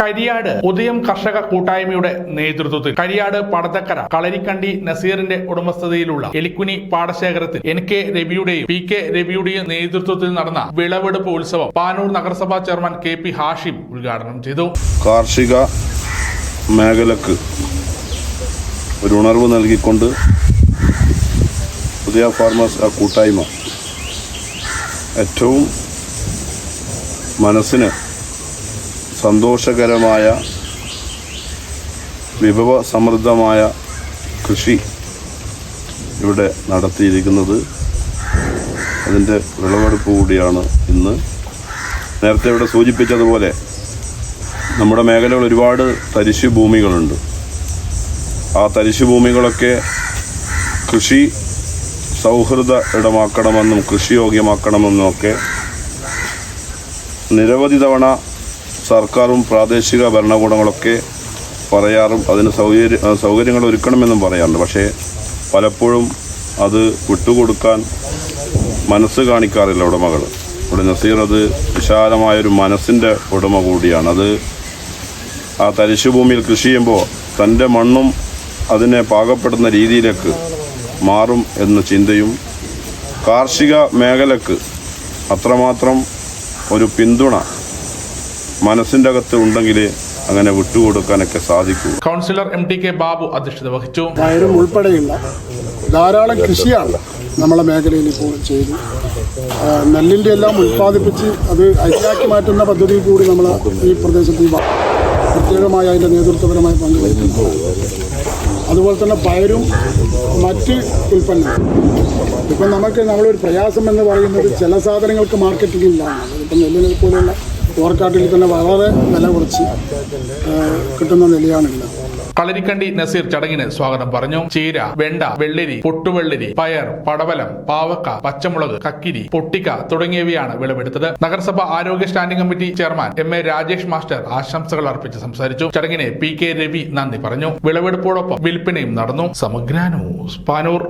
കരിയാട് ഉദയം കർഷക കൂട്ടായ്മയുടെ നേതൃത്വത്തിൽ. കരിയാട് പടത്തക്കര കളരിക്കണ്ടി നസീറിന്റെ ഉടമസ്ഥതയിലുള്ള എലിക്കുനി പാടശേഖരത്തിൽ എൻ കെ രവിയുടെയും പി കെ രവിയുടെയും നേതൃത്വത്തിൽ നടന്ന വിളവെടുപ്പ് ഉത്സവം പാനൂർ നഗരസഭാ ചെയർമാൻ കെ പി ഹാഷിം ഉദ്ഘാടനം ചെയ്തു. കാർഷിക മേഖലക്ക് ഒരു ഉണർവ് നൽകിക്കൊണ്ട് പുതിയ ഫാർമേഴ്സ് കൂട്ടായ്മ ഏറ്റവും മനസ്സിന് സന്തോഷകരമായ വിഭവ സമൃദ്ധമായ കൃഷി ഇവിടെ നടത്തിയിരിക്കുന്നത്. അതിന്റെ വിളവെടുപ്പ് കൂടിയാണ് ഇന്ന്. നേരത്തെ ഇവിടെ സൂചിപ്പിച്ചതുപോലെ നമ്മുടെ മേഖലകൾ ഒരുപാട് തരിശു ഭൂമികളുണ്ട് ആ തരിശു ഭൂമികളൊക്കെ കൃഷി സൗഹൃദ ഇടമാക്കണമെന്നും കൃഷിയോഗ്യമാക്കണമെന്നും ഒക്കെ നിരവധി തവണ സർക്കാരും പ്രാദേശിക ഭരണകൂടങ്ങളൊക്കെ പറയാറും അതിന് സൗകര്യ സൗകര്യങ്ങൾ ഒരുക്കണമെന്നും പറയാറുണ്ട്. പക്ഷേ പലപ്പോഴും അത് വിട്ടുകൊടുക്കാൻ മനസ്സ് കാണിക്കാറില്ല ഉടമകൾ. ഇവിടെ നസീർ അത് വിശാലമായൊരു മനസ്സിന്റെ ഉടമ കൂടിയാണ്. അത് ആ തരിശുഭൂമിയിൽ കൃഷി ചെയ്യുമ്പോൾ തന്റെ മണ്ണും അതിനെ പാകപ്പെടുന്ന രീതിയിലേക്ക് മാറും എന്ന ചിന്തയും കാർഷിക മേഖലക്ക് അത്രമാത്രം ഒരു പിന്തുണ മനസ്സിന്റെ അകത്ത് ഉണ്ടെങ്കിൽ അങ്ങനെ വിട്ടുകൊടുക്കാനൊക്കെ സാധിക്കും. Councillor M T K Babu അധ്യക്ഷത വഹിച്ചു. പയറും ഉൾപ്പെടെയുള്ള ധാരാളം കൃഷിയാണ് നമ്മളെ മേഖലയിൽ ഇപ്പോൾ ചെയ്തു. നെല്ലിന്റെ എല്ലാം ഉൽപ്പാദിപ്പിച്ച് അത് അരിയാക്കി മാറ്റുന്ന പദ്ധതി കൂടി നമ്മൾ ഈ പ്രദേശത്ത് പ്രത്യേകമായി അതിന്റെ നേതൃത്വപരമായി പങ്കുവഹിക്കുന്നു. അതുപോലെ തന്നെ പയരും മറ്റ് ഉൽപ്പന്നങ്ങളും. ഇപ്പം നമുക്ക് നമ്മളൊരു പ്രയാസം എന്ന് പറയുന്നത് ചില സാധനങ്ങൾക്ക് മാർക്കറ്റിംഗ് ഇല്ല. ഇപ്പം നെല്ലിനെ പോലെയുള്ള ഓർക്കാട്ടിൽ തന്നെ വളരെ വില കുറച്ച് കിട്ടുന്ന നിലയാണില്ല കളരിക്കണ്ടി നസീർ ചടങ്ങിന് സ്വാഗതം പറഞ്ഞു. ചീര വെണ്ട വെള്ളരി പൊട്ടുവെള്ളരി പയർ പടവലം പാവക്ക പച്ചമുളക് കക്കിരി പൊട്ടിക്ക തുടങ്ങിയവയാണ് വിളവെടുത്തത്. നഗരസഭ ആരോഗ്യ standing committee chairman M A Rajesh master ആശംസകൾ അർപ്പിച്ച് സംസാരിച്ചു. ചടങ്ങിനെ പി കെ രവി നന്ദി പറഞ്ഞു. വിളവെടുപ്പോടൊപ്പം വിൽപ്പനയും നടന്നു. സമഗ്ര ന്യൂസ് പാനൂർ.